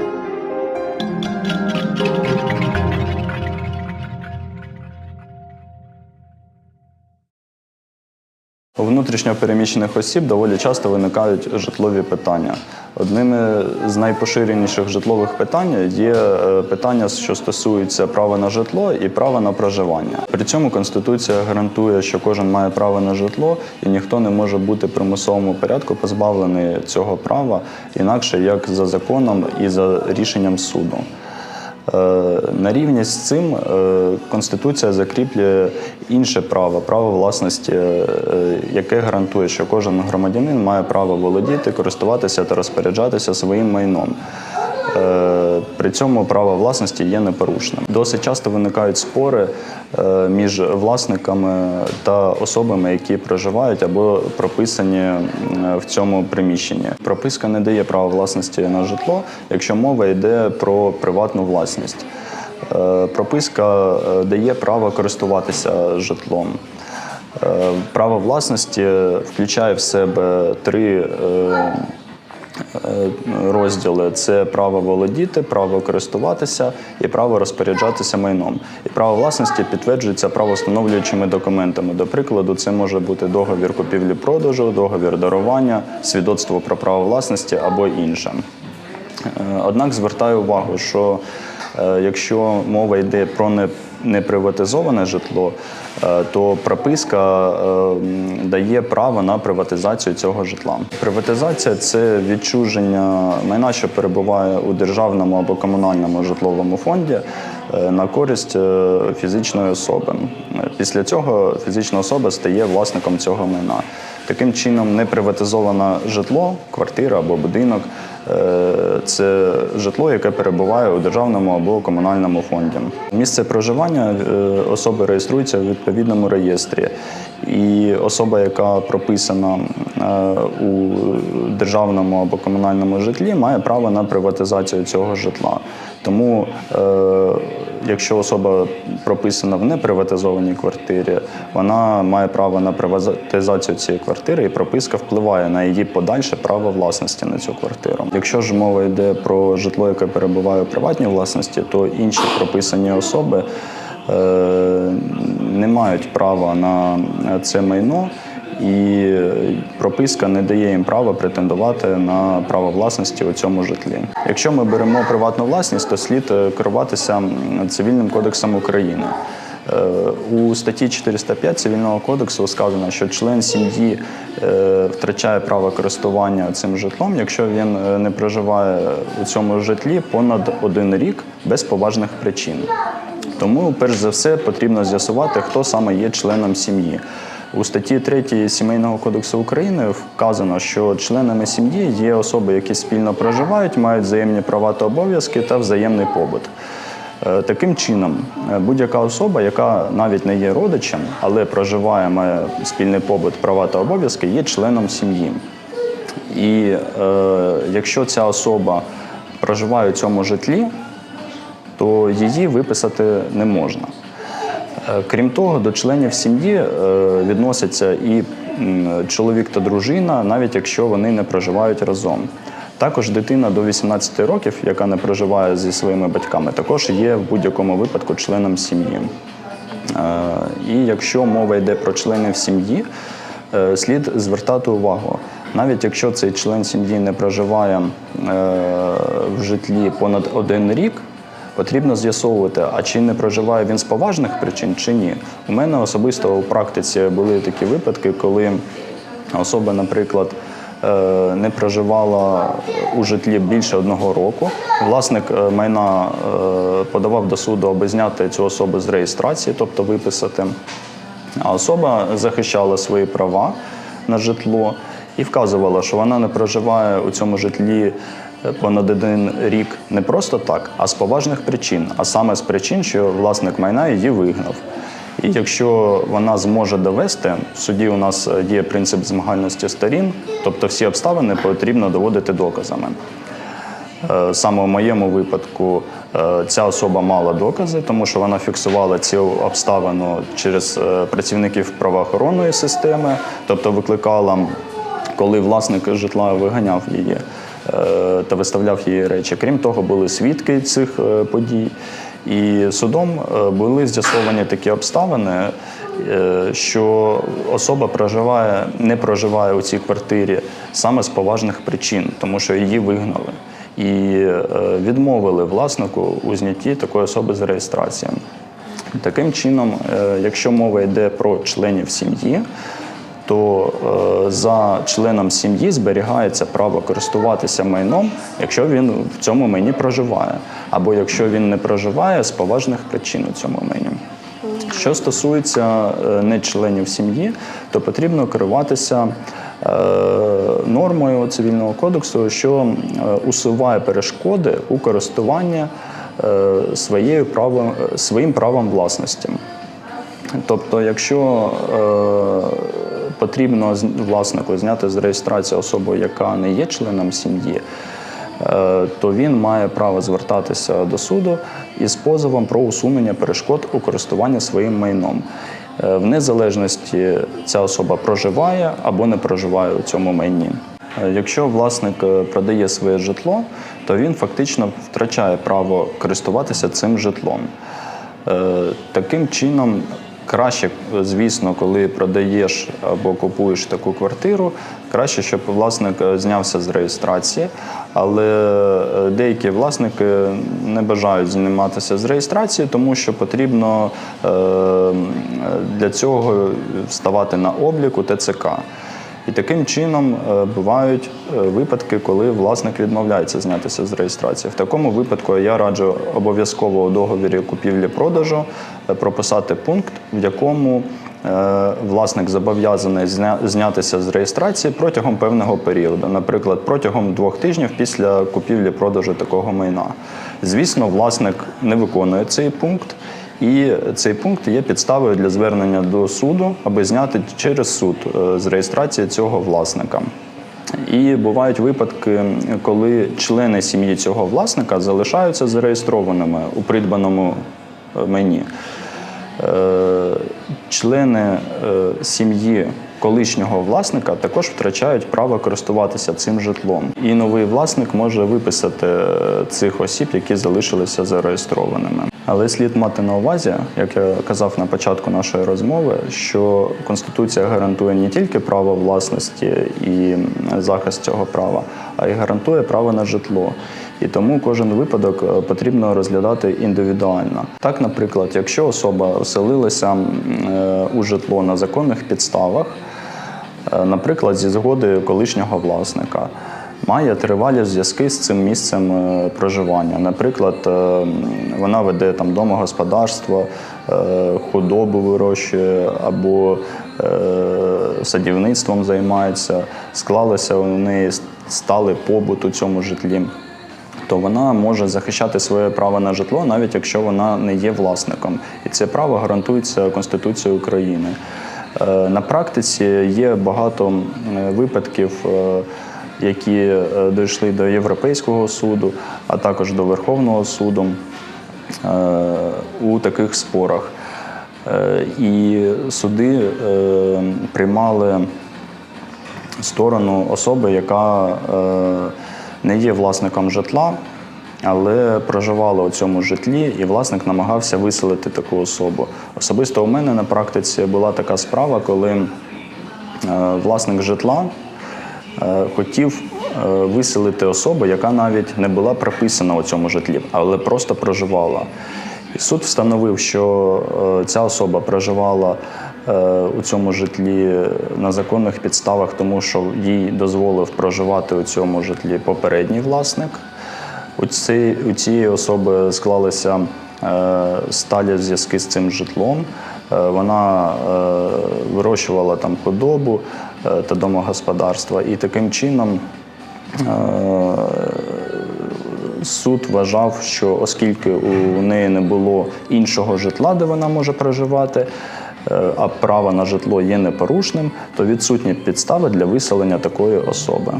Thank you. У внутрішньо переміщених осіб доволі часто виникають житлові питання. Одними з найпоширеніших житлових питань є е, питання, що стосуються права на житло і права на проживання. При цьому Конституція гарантує, що кожен має право на житло, і ніхто не може бути примусовому порядку позбавлений цього права інакше як за законом і за рішенням суду. Е, На рівні з цим е, Конституція закріплює інше право, право власності, е, яке гарантує, що кожен громадянин має право володіти, користуватися та розпоряджатися своїм майном. Е, При цьому право власності є непорушним. Досить часто виникають спори е, між власниками та особами, які проживають або прописані в цьому приміщенні. Прописка не дає права власності на житло, якщо мова йде про приватну власність. Е, Прописка дає право користуватися житлом. Право власності включає в себе три розділи: це право володіти, право користуватися і право розпоряджатися майном. І право власності підтверджується правовстановлюючими документами. До прикладу, це може бути договір купівлі-продажу, договір дарування, свідоцтво про право власності або інше. Е, Однак звертаю увагу, що якщо мова йде про неприватизоване житло, е, то прописка е, дає право на приватизацію цього житла. Приватизація це відчуження майна, що перебуває у державному або комунальному житловому фонді е, на користь е, фізичної особи. Е, Після цього фізична особа стає власником цього майна. Таким чином, неприватизоване житло, квартира або будинок е, це житло, яке перебуває у державному або комунальному фонді. Місце проживання е, особи реєструється у відповідному реєстрі, і особа, яка прописана е, у державному або комунальному житлі, має право на приватизацію цього житла. Тому, е, якщо особа прописана в неприватизованій квартирі, вона має право на приватизацію цієї квартири, і прописка впливає на її подальше право власності на цю квартиру. Якщо ж мова йде про житло, яке перебуває у приватній власності, то інші прописані особи е, не мають права на це майно. І прописка не дає їм права претендувати на право власності у цьому житлі. Якщо ми беремо приватну власність, то слід е, керуватися цивільним кодексом України. Е, У статті 405 цивільного кодексу сказано, що член сім'ї е, втрачає право користування цим житлом, якщо він не проживає у цьому житлі понад один рік без поважних причин. Тому, перш за все, потрібно з'ясувати, хто саме є членом сім'ї. У статті 3 Сімейного кодексу України вказано, що членами сім'ї є особи, які спільно проживають, мають взаємні права та обов'язки та взаємний побут. Е, Таким чином, е, будь-яка особа, яка навіть не є родичем, але проживає, має спільний побут, права та обов'язки, є членом сім'ї. І е, якщо ця особа проживає у цьому житлі, то її виписати не можна. Е, Крім того, до членів сім'ї е, відносяться і чоловік та дружина, навіть якщо вони не проживають разом. Також дитина до 18 років, яка не проживає зі своїми батьками, також є в будь-якому випадку членом сім'ї. Е, І якщо мова йде про членів сім'ї, слід звертати увагу. Навіть якщо цей член сім'ї не проживає в житлі понад один рік, потрібно з'ясовувати, а чи не проживає він з поважних причин, чи ні. У мене особисто у практиці були такі випадки, коли особа, наприклад, е, не проживала у житлі більше одного року. Власник е, майна е, подавав до суду, аби зняти цю особу з реєстрації, тобто виписати. А особа захищала свої права на житло і вказувала, що вона не проживає у цьому житлі понад один рік не просто так, а з поважних причин, а саме з причин, що власник майна її вигнав. І якщо вона зможе довести, в суді у нас е, діє принцип змагальності сторін, тобто всі обставини потрібно доводити доказами. Е, Саме в моєму випадку е, ця особа мала докази, тому що вона фіксувала цю обставину через працівників правоохоронної системи, тобто викликала, коли власник житла виганяв її. е, та виставляв її речі. Крім того, були свідки цих е, подій. І судом е, були з'ясовані такі обставини, що особа проживає, не проживає у цій квартирі саме з поважних причин, тому що її вигнали. І відмовили власнику у знятті такої особи з реєстрації. Таким чином, якщо мова йде про членів сім'ї, то е, за членом сім'ї зберігається право користуватися майном, якщо він в цьому майні проживає, або якщо він не проживає з поважних причин у цьому майні. Що стосується е, не членів сім'ї, то потрібно керуватися е, нормою цивільного кодексу, що усуває перешкоди у користуванні своєю правом, своїм правом власності. Тобто, якщо е, потрібно власнику зняти з реєстрації особу, яка не є членом сім'ї, е, то він має право звертатися до суду із позовом про усунення перешкод у користуванні своїм майном. Е, В незалежності ця особа проживає або не проживає у цьому майні. Е, Якщо власник е, продає своє житло, то він фактично втрачає право користуватися цим житлом. Е, Таким чином, краще, звісно, коли продаєш або купуєш таку квартиру, краще, щоб власник е, знявся з реєстрації, але е, деякі власники не бажають зніматися з реєстрації, тому що потрібно е, для цього вставати на облік у ТЦК. І таким чином е, бувають е, випадки, коли власник відмовляється знятися з реєстрації. В такому випадку я раджу обов'язково у договірі купівлі-продажу е, прописати пункт, в якому власник зобов'язаний знятися з реєстрації протягом певного періоду, наприклад, протягом двох тижнів після купівлі-продажу такого майна. Звісно, власник не виконує цей пункт. І цей пункт є підставою для звернення до суду, аби зняти через суд е, з реєстрації цього власника. І бувають випадки, коли члени сім'ї цього власника залишаються зареєстрованими у придбаному е, майні. Е, Члени сім'ї колишнього власника також втрачають право користуватися цим житлом. І новий власник може виписати цих осіб, які залишилися зареєстрованими. Але слід мати на увазі, як я казав на початку нашої розмови, що Конституція гарантує не тільки право власності і захист цього права, а й гарантує право на житло. І тому кожен випадок е, потрібно розглядати індивідуально. Так, наприклад, якщо особа оселилася е, у житло на законних підставах, е, наприклад, зі згоди колишнього власника, має тривалі зв'язки з цим місцем е, проживання. Наприклад, е, вона веде там домогосподарство, е, худобу вирощує або садівництвом займається, склалися у неї стали побут у цьому житлі то вона може захищати своє право на житло, навіть якщо вона не є власником. І це право гарантується Конституцією України. На практиці є багато випадків, які е, дійшли до Європейського суду, а також до Верховного суду е, у таких спорах. Е, І суди приймали сторону особи, яка не є власником житла, але проживала у цьому житлі, і власник намагався виселити таку особу. Особисто у мене на практиці була така справа, коли власник житла хотів е, виселити особу, яка навіть не була прописана у цьому житлі, але просто проживала. І суд встановив, що е, ця особа проживала е, у цьому житлі на законних підставах, тому що їй дозволив проживати у цьому житлі попередній власник. У, ці, у цієї особи склалися е, сталі зв'язки з цим житлом. Е, вона е, вирощувала там худобу е, та домогосподарства, і таким чином е, суд вважав, що оскільки у неї не було іншого житла, де вона може проживати, е, а право на житло є непорушним, то відсутні підстави для виселення такої особи.